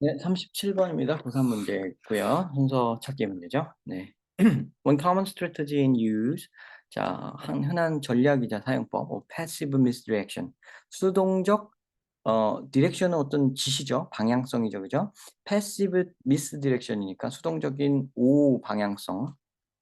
네, 37번입니다. 고3 문제고요. 순서 찾기 문제죠. 네. One common strategy in use. 자, 한 흔한 전략이자 사용법. 어, passive misdirection. 수동적 어, 디렉션은 어떤 지시죠. 방향성이죠. 그죠? passive misdirection이니까 수동적인 오 방향성.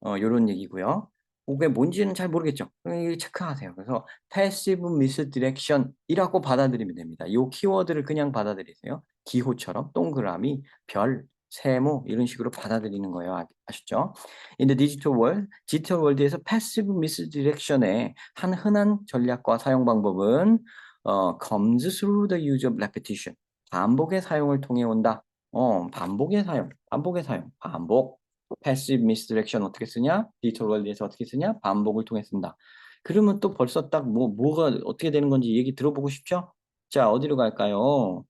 어, 요런 얘기고요. 그게 뭔지는 잘 모르겠죠. 체크하세요. 그래서 passive misdirection이라고 받아들이면 됩니다. 이 키워드를 그냥 받아들이세요. 기호처럼 동그라미, 별, 세모 이런 식으로 받아들이는 거예요. 아- 아셨죠? In the digital world, 디지털 월드에서 passive misdirection의 한 흔한 전략과 사용 방법은 어, comes through the use of repetition. 반복의 사용을 통해 온다. 어, 반복의 사용, 반복의 사용, 반복. passive misdirection 어떻게 쓰냐? 디지털 월드에서 어떻게 쓰냐? 반복을 통해 쓴다. 그러면 또 벌써 딱 뭐, 뭐가 어떻게 되는 건지 얘기 들어보고 싶죠? 자, 어디로 갈까요?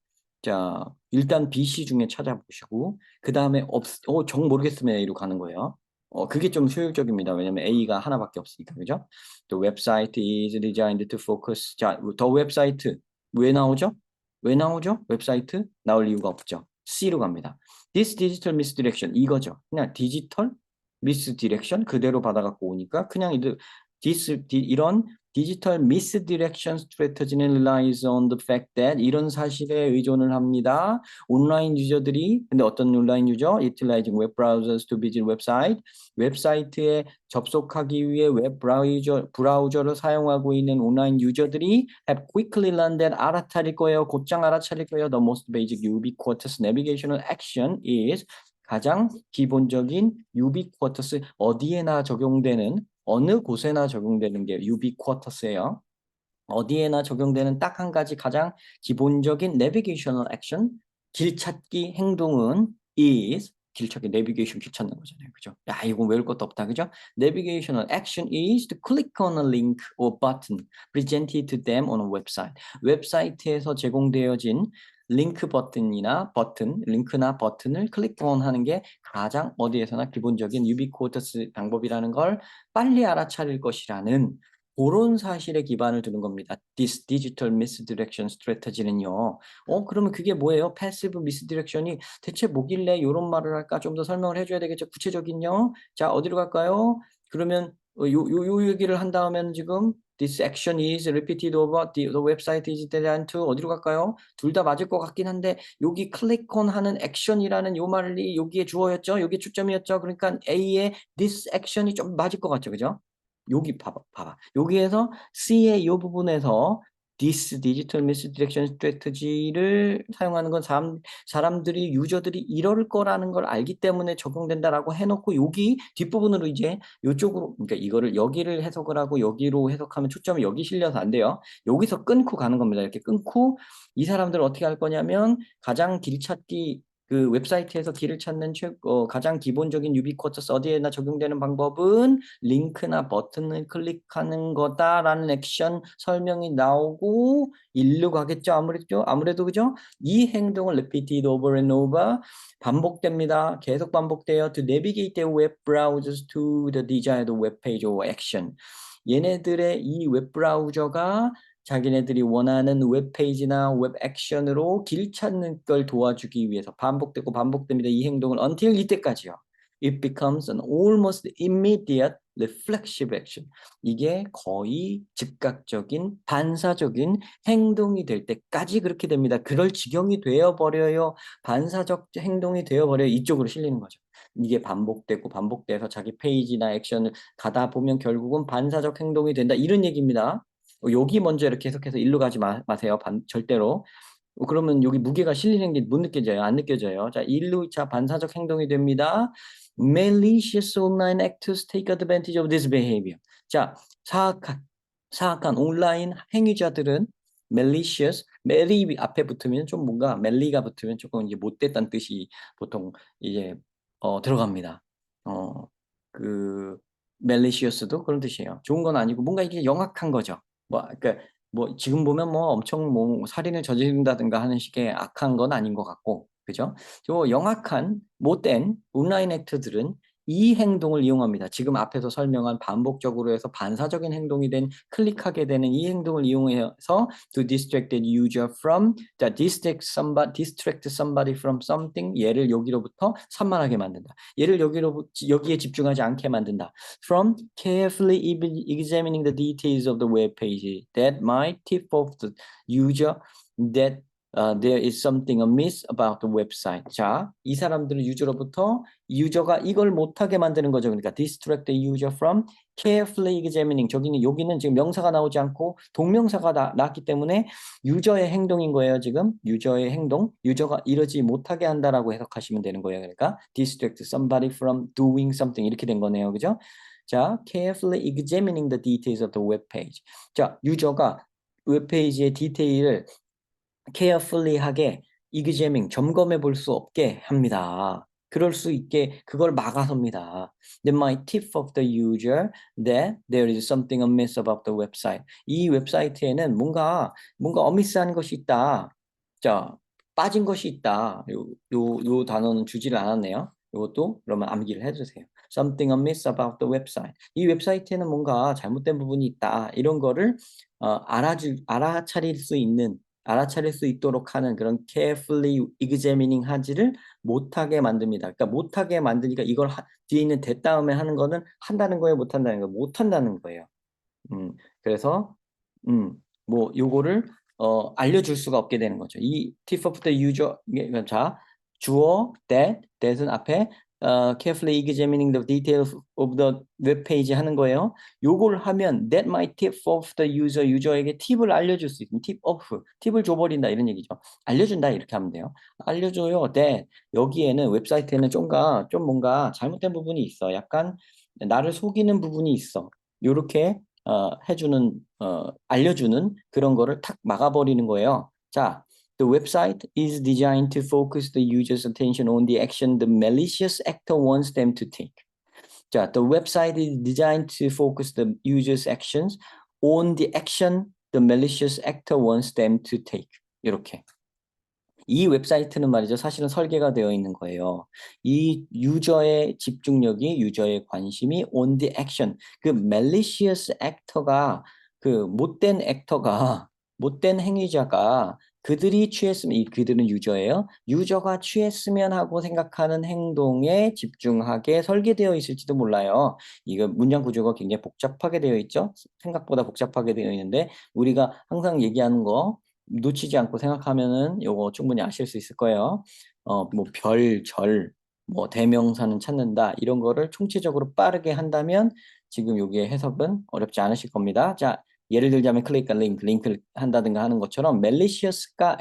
자, 일단 BC 중에 찾아보시고, 그 다음에 없, 어, 정 모르겠으면 A로 가는 거예요. 어, 그게 좀 효율적입니다. 왜냐면 A가 하나밖에 없으니까, 그죠? The website is designed to focus. 자, 더 웹사이트. 왜 나오죠? 왜 나오죠? 웹사이트? 나올 이유가 없죠. C로 갑니다. This digital misdirection. 이거죠. 그냥 디지털 misdirection 그대로 받아갖고 오니까 그냥 이들 this, 디, 이런 디지털 misdirection strategy는 relies on the fact that 이런 사실에 의존을 합니다. 온라인 유저들이 근데 어떤 온라인 유저? utilizing web browsers to visit website 웹사이트에 접속하기 위해 웹 브라우저, 브라우저를 사용하고 있는 온라인 유저들이 have quickly that 알아차릴 거예요. 곧장 알아차릴 거예요. The most basic ubiquitous navigational action is 가장 기본적인 ubiquitous 어디에나 적용되는 어느 곳에나 적용되는 게 ubiquitous예요. 어디에나 적용되는 딱 한 가지 가장 기본적인 navigational action 길 찾기 행동은 is 길 찾기 navigation 길 찾는 거잖아요. 그죠? 야, 이거 외울 것도 없다. 그죠? navigational action is to click on a link or button presented to them on a website. 웹사이트에서 제공되어진 링크 버튼이나 버튼, 링크나 버튼을 클릭 온 하는 게 가장 어디에서나 기본적인 유비코터스 방법이라는 걸 빨리 알아차릴 것이라는 그런 사실에 기반을 두는 겁니다. This digital misdirection strategy는요. 어, 그러면 그게 뭐예요? passive misdirection이 대체 뭐길래 이런 말을 할까? 좀 더 설명을 해줘야 되겠죠. 구체적인요. 자, 어디로 갈까요? 그러면 어, 요, 요, 요 얘기를 한 다음에는 지금 this action is repeated over the, the website is designed to 어디로 갈까요? 둘 다 맞을 것 같긴 한데 여기 클릭 on 하는 action이라는 요 말이 여기에 주어였죠. 여기 초점이었죠. 그러니까 A의 this action이 좀 맞을 것 같죠. 그죠? 여기 봐봐, 봐봐. 여기에서 C의 이 부분에서 this digital misdirection strategy를 사용하는 건 사람, 사람들이 유저들이 이럴 거라는 걸 알기 때문에 적용된다라고 해놓고 여기 뒷부분으로 이제 이쪽으로 그러니까 이거를 여기를 해석을 하고 여기로 해석하면 초점이 여기 실려서 안 돼요. 여기서 끊고 가는 겁니다. 이렇게 끊고 이 사람들 어떻게 할 거냐면 가장 길 찾기 그 웹사이트에서 길을 찾는 최, 어, 가장 기본적인 유비쿼터스 어디에나 적용되는 방법은 링크나 버튼을 클릭하는 거다라는 액션 설명이 나오고 일로 가겠죠 아무래도 아무래도 그죠? 이 행동을 repeated over and over 반복됩니다. 계속 반복돼요. to navigate the web browsers to the desired web page or action. 얘네들의 이 웹 브라우저가 자기네들이 원하는 웹페이지나 웹 액션으로 길 찾는 걸 도와주기 위해서 반복되고 반복됩니다. 이 행동을 until 이때까지요. It becomes an almost immediate reflexive action. 이게 거의 즉각적인 반사적인 행동이 될 때까지 그렇게 됩니다. 그럴 지경이 되어버려요. 반사적 행동이 되어버려요. 이쪽으로 실리는 거죠. 이게 반복되고 반복돼서 자기 페이지나 액션을 가다 보면 결국은 반사적 행동이 된다. 이런 얘기입니다. 어, 여기 먼저 이렇게 해석해서 일로 가지 마, 마세요. 반, 절대로. 어, 그러면 여기 무게가 실리는 게 못 느껴져요. 안 느껴져요. 자, 일로 자 반사적 행동이 됩니다. Malicious online actors take advantage of this behavior. 자, 사악한 사악한 온라인 행위자들은 malicious, melly 앞에 붙으면 좀 뭔가 melly가 붙으면 조금 이제 못됐다는 뜻이 보통 이제 어, 들어갑니다. 어, 그 malicious도 그런 뜻이에요. 좋은 건 아니고 뭔가 이게 영악한 거죠. 뭐, 그러니까 뭐 지금 보면 뭐 엄청 뭐 살인을 저지른다든가 하는 식의 악한 건 아닌 것 같고, 그죠? 저 영악한 못된 온라인 액터들은 이 행동을 이용합니다. 지금 앞에서 설명한 반복적으로 해서 반사적인 행동이 된 클릭하게 되는 이 행동을 이용해서 to distract the user from 자 distract somebody distract somebody from something 얘를 여기로부터 산만하게 만든다. 얘를 여기로 여기에 집중하지 않게 만든다. from carefully examining the details of the web page that might tip off the user that uh, there is something amiss about the website. 자, 이 사람들은 유저로부터 유저가 이걸 못하게 만드는 거죠. 그러니까 distract the user from carefully examining. 저기는 여기는 지금 명사가 나오지 않고 동명사가 나, 나왔기 때문에 유저의 행동인 거예요. 지금 유저의 행동, 유저가 이러지 못하게 한다라고 해석하시면 되는 거예요. 그러니까 distract somebody from doing something 이렇게 된 거네요. 그죠? 자, carefully examining the details of the web page. 자, 유저가 웹페이지의 디테일을 carefully하게 examining 점검해 볼 수 없게 합니다. 그럴 수 있게 그걸 막아섭니다. That might tip off the user that there is something amiss about the website. 이 웹사이트에는 뭔가 뭔가 어미스한 것이 있다. 자, 빠진 것이 있다. 요 요 요 단어는 주지를 않았네요. 이것도 그러면 암기를 해주세요. Something amiss about the website. 이 웹사이트에는 뭔가 잘못된 부분이 있다. 이런 거를 어, 알아주 알아차릴 수 있는 알아차릴 수 있도록 하는 그런 carefully examining 하지를 못하게 만듭니다. 그러니까 못하게 만드니까 이걸 하, 뒤에 있는 대 다음에 하는 거는 한다는 거예요, 못한다는 거예요, 못한다는 거예요. 음, 그래서 음, 뭐 요거를 어, 알려줄 수가 없게 되는 거죠. 이 tip of the user 자 주어 that that은 앞에 어, carefully examining the details of the web page 하는 거예요. 요걸 하면 that might tip off the user 유저에게 팁을 알려줄 수 있는 팁 off 팁을 줘버린다 이런 얘기죠. 알려준다 이렇게 하면 돼요. 알려줘요. that 여기에는 웹사이트에는 좀가 좀 뭔가 잘못된 부분이 있어. 약간 나를 속이는 부분이 있어. 요렇게 어, 해주는 어, 알려주는 그런 거를 탁 막아버리는 거예요. 자, The website is designed to focus the user's attention on the action the malicious actor wants them to take. 자, the website is designed to focus the user's actions on the action the malicious actor wants them to take. 이렇게. 이 웹사이트는 말이죠. 사실은 설계가 되어 있는 거예요. 이 유저의 집중력이 유저의 관심이 on the action. 그 malicious actor가 그 못된 액터가 못된 행위자가 그들이 취했으면 이 그들은 유저예요. 유저가 취했으면 하고 생각하는 행동에 집중하게 설계되어 있을지도 몰라요. 이거 문장 구조가 굉장히 복잡하게 되어 있죠. 생각보다 복잡하게 되어 있는데 우리가 항상 얘기하는 거 놓치지 않고 생각하면은 요거 충분히 아실 수 있을 거예요. 어, 뭐 별, 절, 뭐 대명사는 찾는다 이런 거를 총체적으로 빠르게 한다면 지금 여기에 해석은 어렵지 않으실 겁니다. 자, 예를 들자면 클릭과 링크, 링크를 한다든가 하는 것처럼 멜리시어스가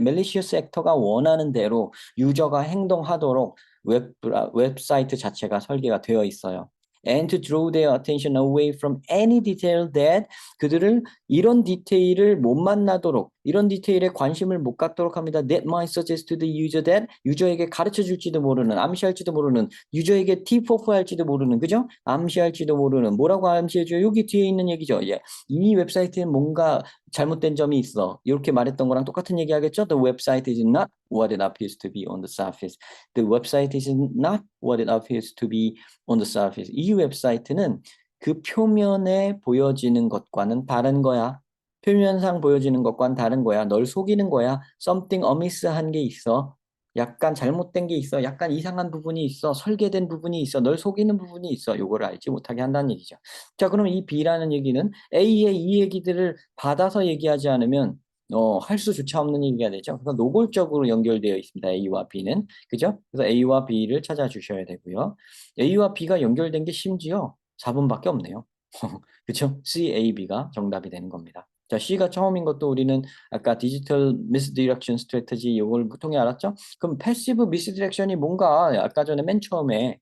멜리시어스 액터가 원하는 대로 유저가 행동하도록 웹 웹사이트 자체가 설계가 되어 있어요. And to draw their attention away from any detail that 그들을 이런 디테일을 못 만나도록 이런 디테일에 관심을 못 갖도록 합니다. That might suggest to the user that 유저에게 가르쳐 줄지도 모르는 암시할지도 모르는 유저에게 팁 오프할지도 모르는 그죠? 암시할지도 모르는 뭐라고 암시해줘요? 여기 뒤에 있는 얘기죠. 예. 이 웹사이트에 뭔가 잘못된 점이 있어. 이렇게 말했던 거랑 똑같은 얘기 하겠죠? The website is not what it appears to be on the surface. The website is not what it appears to be on the surface. 이 웹사이트는 그 표면에 보여지는 것과는 다른 거야. 표면상 보여지는 것과는 다른 거야. 널 속이는 거야. something amiss한 게 있어. 약간 잘못된 게 있어. 약간 이상한 부분이 있어. 설계된 부분이 있어. 널 속이는 부분이 있어. 요거를 알지 못하게 한다는 얘기죠. 자, 그럼 이 B라는 얘기는 A의 이 얘기들을 받아서 얘기하지 않으면 어, 할 수조차 없는 얘기가 되죠. 그래서 노골적으로 연결되어 있습니다. A와 B는. 그죠? 그래서 A와 B를 찾아주셔야 되고요. A와 B가 연결된 게 심지어 4번밖에 없네요. 그렇죠? C, A, B가 정답이 되는 겁니다. 자, C가 처음인 것도 우리는 아까 디지털 미스디렉션 스트래티지 이걸 통해 알았죠? 그럼 패시브 미스디렉션이 뭔가 아까 전에 맨 처음에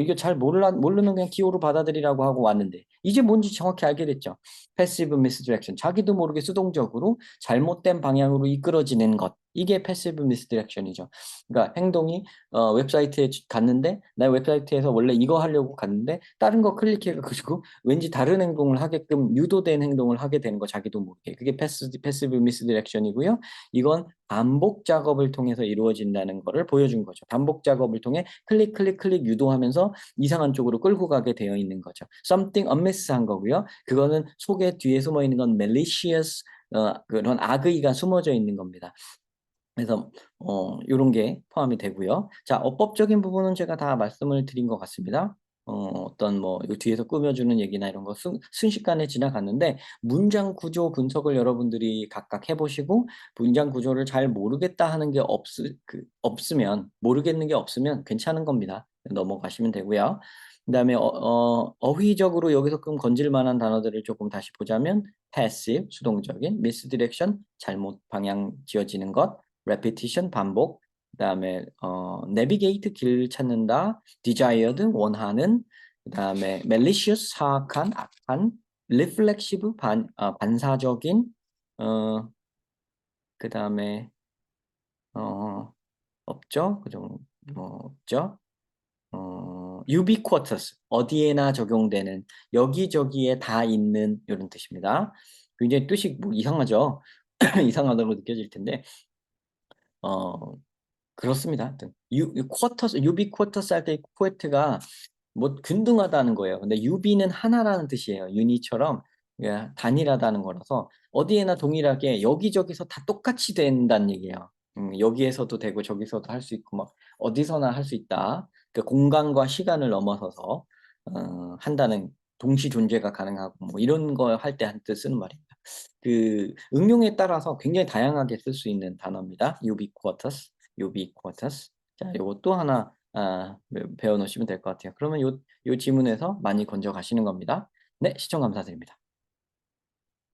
이게 잘 몰라 모르는 그냥 기호로 받아들이라고 하고 왔는데 이제 뭔지 정확히 알게 됐죠. 패시브 미스디렉션. 자기도 모르게 수동적으로 잘못된 방향으로 이끌어지는 것. 이게 패시브 미스디렉션이죠. 그러니까 행동이 어, 웹사이트에 주- 갔는데 나 웹사이트에서 원래 이거 하려고 갔는데 다른 거 클릭해가지고 왠지 다른 행동을 하게끔 유도된 행동을 하게 되는 거 자기도 모르게. 그게 패스, 패시브 미스디렉션이고요. 이건 반복 작업을 통해서 이루어진다는 거를 보여준 거죠. 반복 작업을 통해 클릭 클릭 클릭 유도하면서 이상한 쪽으로 끌고 가게 되어 있는 거죠. something amiss한 거고요. 그거는 속에 뒤에 숨어 있는 건 malicious 어, 그런 악의가 숨어져 있는 겁니다. 그래서 어 요런 게 포함이 되고요. 자, 어법적인 부분은 제가 다 말씀을 드린 것 같습니다. 어 어떤 뭐요 뒤에서 꾸며주는 얘기나 이런 거 순 순식간에 지나갔는데 문장 구조 분석을 여러분들이 각각 해 보시고 문장 구조를 잘 모르겠다 하는 게 없으 그 없으면 모르겠는 게 없으면 괜찮은 겁니다. 넘어가시면 되고요. 그 다음에 어 어 어휘적으로 여기서 좀 건질 만한 단어들을 조금 다시 보자면 passive 수동적인, misdirection 잘못 방향 지어지는 것, repetition 반복, 그다음에 어 navigate 길 찾는다, desired 원하는, 그다음에 malicious 사악한, 악한, reflexive 반 아, 반사적인 어 그다음에 어 없죠? 그정 뭐 없죠? 어 ubiquitous 어디에나 적용되는 여기저기에 다 있는 이런 뜻입니다. 굉장히 뜻이 뭐 이상하죠? 이상하다고 느껴질 텐데 어 그렇습니다. 하여튼 유 쿼터스 ubiquitous 할때 쿼트가 뭐 균등하다는 거예요. 근데 유비는 하나라는 뜻이에요. 유니처럼 예, 단일하다는 거라서 어디에나 동일하게 여기저기서 다 똑같이 된다는 얘기예요. 음, 여기에서도 되고 저기서도 할 수 있고 막 어디서나 할 수 있다. 그 공간과 시간을 넘어서서 어, 한다는 동시 존재가 가능하고 뭐 이런 거할때 한 뜻 쓰는 말입니다. 그 응용에 따라서 굉장히 다양하게 쓸 수 있는 단어입니다. ubiquitous, ubiquitous. 자, 요것도 하나 아, 배워 놓으시면 될 것 같아요. 그러면 요, 요 지문에서 많이 건져 가시는 겁니다. 네, 시청 감사드립니다.